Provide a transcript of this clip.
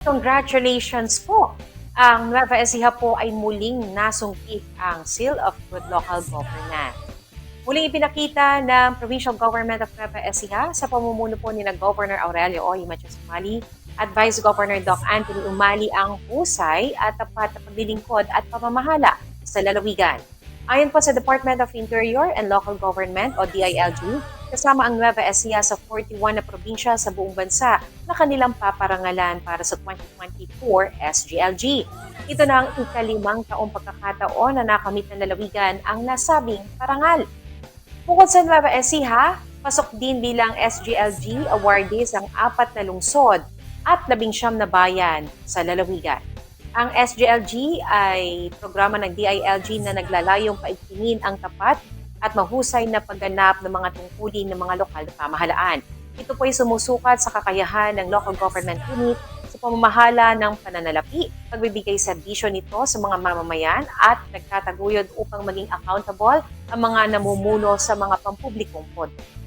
Congratulations po! Ang Nueva Ecija po ay muling nasungkit ang Seal of Good Local Governance. Muling ipinakita ng Provincial Government of Nueva Ecija sa pamumuno po ni Governor Aurelio Oy Machasumali at Vice Governor Doc Anthony Umali ang husay at tapat na paglilingkod at pamamahala sa lalawigan. Ayon po sa Department of Interior and Local Government o DILG, kasama ang Nueva Ecija sa 41 na probinsya sa buong bansa na kanilang paparangalan para sa 2024 SGLG. Ito na ang ikalimang taong pagkakataon na nakamit ng lalawigan ang nasabing parangal. Bukod sa Nueva Ecija, pasok din bilang SGLG awardees ang apat na lungsod at labing siyam na bayan sa lalawigan. Ang SGLG ay programa ng DILG na naglalayong paigtingin ang tapat at mahusay na pagganap ng mga tungkulin ng mga lokal na pamahalaan. Ito po ay sumusukat sa kakayahan ng local government unit sa pamamahala ng pananalapi, pagbibigay serbisyo nito sa mga mamamayan at nagtataguyod upang maging accountable ang mga namumuno sa mga pampublikong pondo.